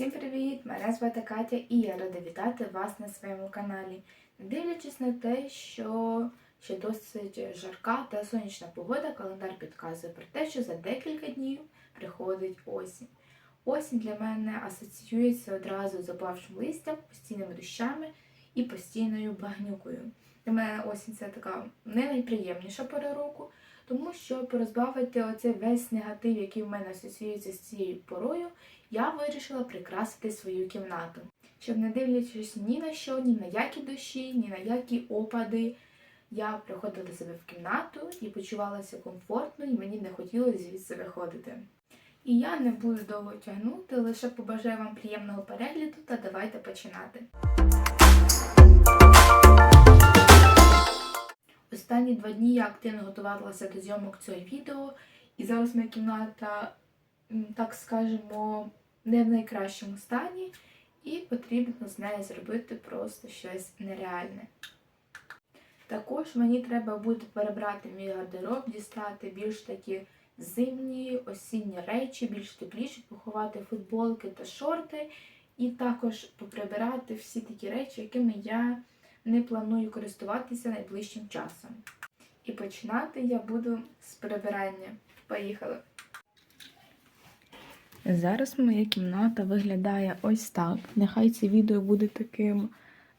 Всім привіт! Мене звати Катя і я рада вітати вас на своєму каналі. Дивлячись на те, що ще досить жарка та сонячна погода, календар підказує про те, що за декілька днів приходить осінь. Осінь для мене асоціюється одразу з опавшим листям, постійними дощами і постійною багнюкою. Для мене осінь це така не найприємніша пора року, тому що порозбавити оцей весь негатив, який в мене асоціюється з цією порою, я вирішила прикрасити свою кімнату, щоб не дивлячись ні на що, ні на які дощі, ні на які опади, я приходила себе в кімнату і почувалася комфортно, і мені не хотілося звідси виходити. І я не буду довго тягнути, лише побажаю вам приємного перегляду та давайте починати. Останні два дні я активно готувалася до зйомок цього відео, і зараз моя кімната, так скажемо, не в найкращому стані, і потрібно з нею зробити просто щось нереальне. Також мені треба буде перебрати мій гардероб, дістати більш такі зимні, осінні речі, більш тепліші, поховати футболки та шорти, і також поприбирати всі такі речі, якими я не планую користуватися найближчим часом. І починати я буду з прибирання. Поїхали! Зараз моя кімната виглядає ось так. Нехай це відео буде таким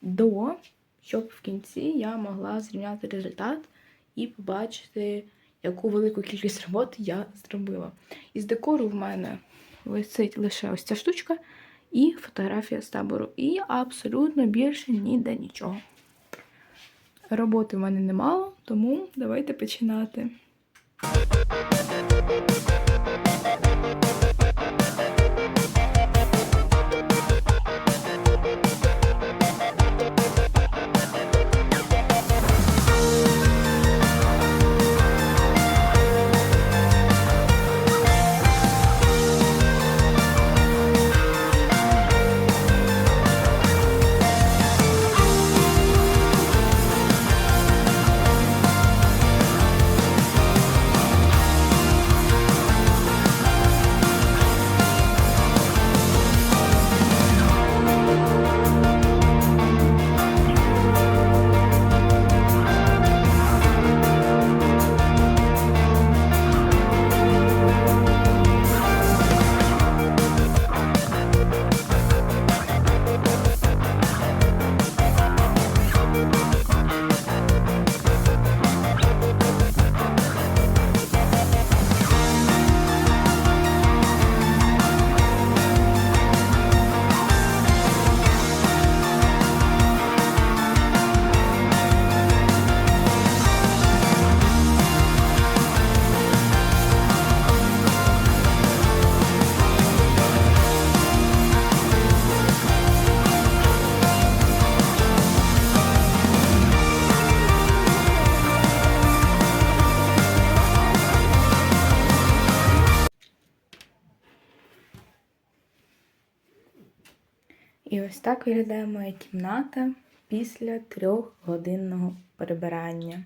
до, щоб в кінці я могла зрівняти результат і побачити, яку велику кількість роботи я зробила. Із декору в мене висить лише ось ця штучка і фотографія з табору. І абсолютно більше ніде нічого. Роботи в мене немало, тому давайте починати. І ось так виглядає моя кімната після трьохгодинного прибирання.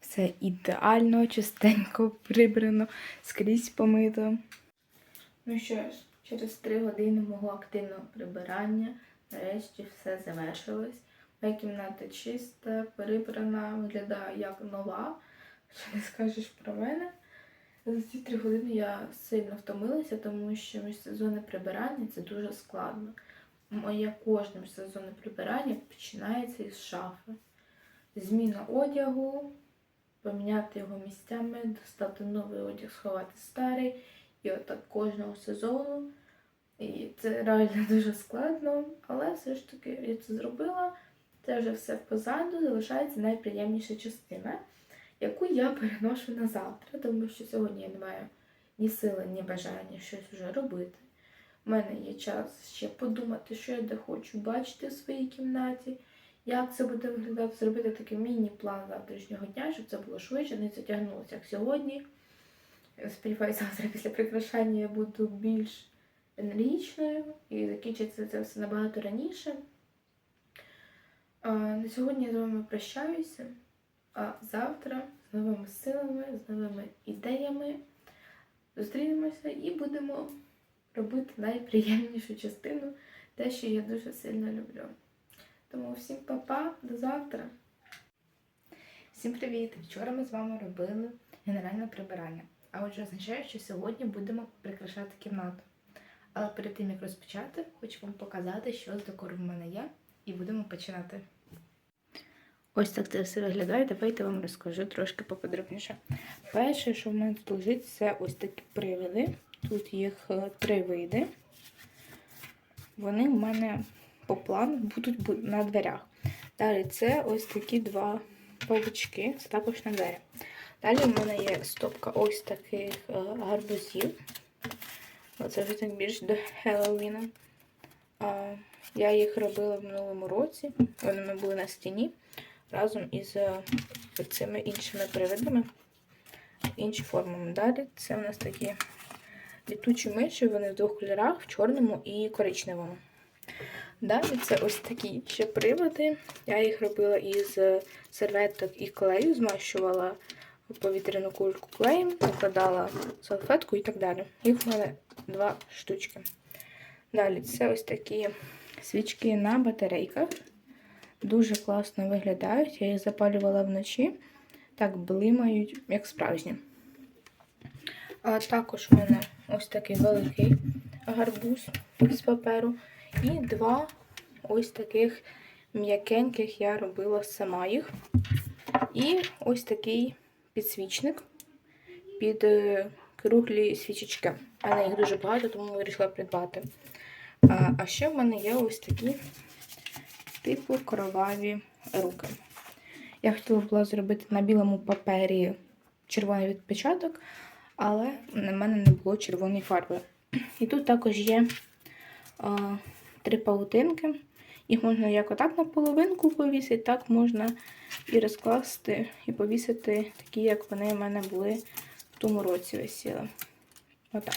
Все ідеально, чистенько прибрано, скрізь помито. Ну що ж, через три години мого активного прибирання нарешті все завершилось. Моя кімната чиста, прибрана, виглядає як нова. Що не скажеш про мене. За ці три години я сильно втомилася, тому що міжсезонне прибирання це дуже складно. Моє кожне сезонне прибирання починається із шафи. Зміна одягу, поміняти його місцями, достати новий одяг, сховати старий. І отак кожного сезону. І це реально дуже складно, але все ж таки я це зробила. Це вже все позаду, залишається найприємніша частина, яку я переношу на завтра, тому що сьогодні я не маю ні сили, ні бажання щось вже робити. У мене є час ще подумати, що я де хочу бачити в своїй кімнаті, як це буде виглядати, зробити такий міні-план завтрашнього дня, щоб це було швидше, не затягнулося, як сьогодні. Сподіваюся, завтра після прикрашання я буду більш енергічною і закінчиться це все набагато раніше. А, на сьогодні я з вами прощаюся, а завтра з новими силами, з новими ідеями зустрінемося і будемо робити найприємнішу частину, те, що я дуже сильно люблю. Тому всім па-па, до завтра. Всім привіт! Вчора ми з вами робили генеральне прибирання. А отже, означає, що сьогодні будемо прикрашати кімнату. Але перед тим як розпочати, хочу вам показати, що з декору в мене є, і будемо починати. Ось так це все виглядає. Давайте вам розкажу трошки поподробніше. Перше, що в мене тут лежить, це ось такі приводи. Тут їх е, три види. Вони в мене по плану будуть на дверях. Далі це ось такі два павучки, це також на двері. Далі в мене є стопка ось таких е, гарбузів. Оце вже так більш до Хеллоуіна. Я їх робила в минулому році. Вони мене були на стіні разом із е, цими іншими привидами, інші формами. Далі це у нас такі літучі миші, вони в двох кольорах, в чорному і коричневому. Далі це ось такі ще приводи. Я їх робила із серветок і клею, змащувала повітряну кульку клеєм, накладала салфетку і так далі. Їх в мене два штучки. Далі це ось такі свічки на батарейках. Дуже класно виглядають. Я їх запалювала вночі. Так блимають, як справжні. А також у мене ось такий великий гарбуз з паперу. І два ось таких м'якеньких я робила сама їх. І ось такий підсвічник під е, круглі свічечки. Але їх дуже багато, тому вирішила придбати. А, а ще в мене є ось такі типу кроваві руки. Я хотіла була зробити на білому папері червоний відпечаток, але на мене не було червоної фарби. І тут також є а, три паутинки. Їх можна як отак на половинку повісити, так можна і розкласти, і повісити такі, як вони в мене були в тому році висіли. Отак.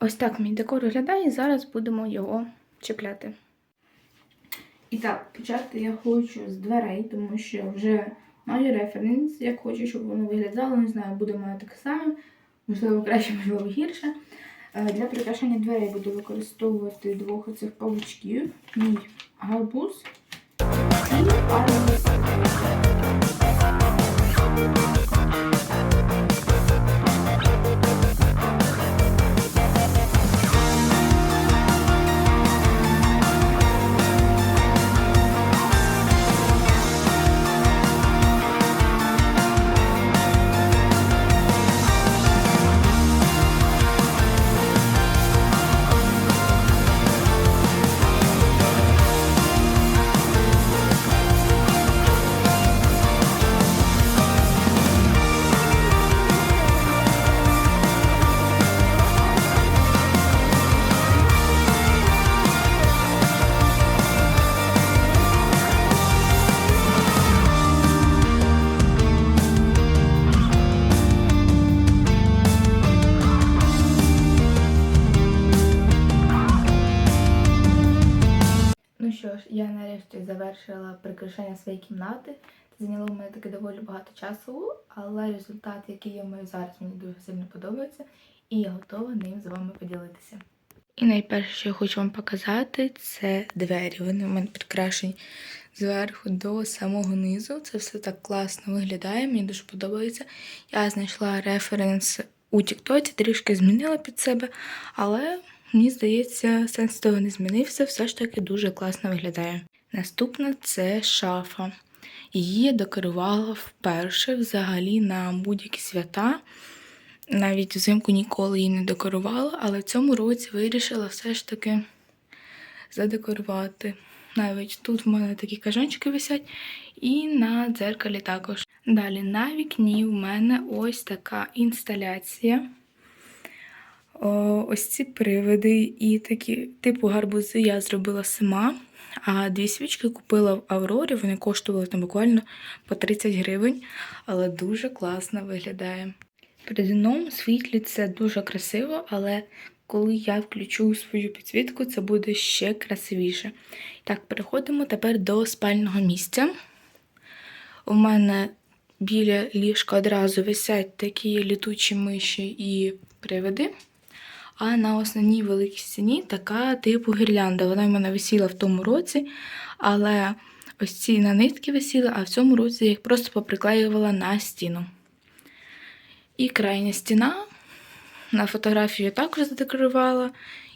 Ось так мій декор виглядає, і зараз будемо його чіпляти. І так, почати я хочу з дверей, тому що вже маю референс, як хочу, щоб воно виглядало. Не знаю, буде в таке саме, можливо, краще, можливо, гірше. Е, Для прикрашення дверей буду використовувати двох оцих павучків, мій гарбуз і арбуз. Завершила прикрашання своєї кімнати. Це зайняло в мене таки доволі багато часу, але результат, який я маю зараз, мені дуже сильно подобається, і я готова ним з вами поділитися. І найперше, що я хочу вам показати, це двері. Вони в мене прикрашені зверху до самого низу. Це все так класно виглядає, мені дуже подобається. Я знайшла референс у Тіктоці, трішки змінила під себе, але Мені здається, сенс того не змінився, все ж таки дуже класно виглядає. Наступна це шафа. Її я декорувала вперше взагалі на будь-які свята. Навіть взимку ніколи її не декорувала, але в цьому році вирішила все ж таки задекорувати. Навіть тут в мене такі кажанчики висять, і на дзеркалі також. Далі на вікні в мене ось така інсталяція. Ось ці привиди і такі типу гарбузи я зробила сама. А дві свічки купила в Аврорі, вони коштували там буквально по 30 гривень, але дуже класно виглядає. При денному світлі це дуже красиво, але коли я включу свою підсвітку, це буде ще красивіше. Так, переходимо тепер до спального місця. У мене біля ліжка одразу висять такі літучі миші і привиди. А на основній великій стіні така типу гірлянда. Вона в мене висіла в тому році, але ось ці на нитки висіли, а в цьому році я їх просто поприклеювала на стіну. І крайня стіна на фотографію також задекорувала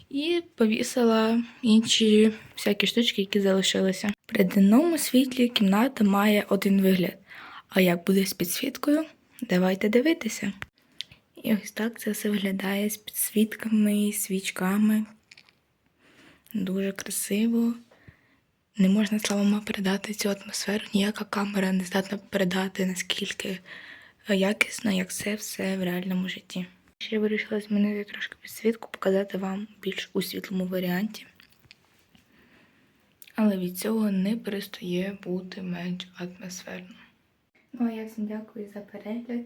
і повісила інші всякі штучки, які залишилися. При денному світлі кімната має один вигляд. А як буде з підсвіткою? Давайте дивитися. І ось так це все виглядає з підсвітками і свічками. Дуже красиво. Не можна словами передати цю атмосферу. Ніяка камера не здатна передати, наскільки якісно, як це все в реальному житті. Ще я вирішила змінити трошки підсвітку, показати вам більш у світлому варіанті. Але від цього не перестає бути менш атмосферно. Ну а я всім дякую за перегляд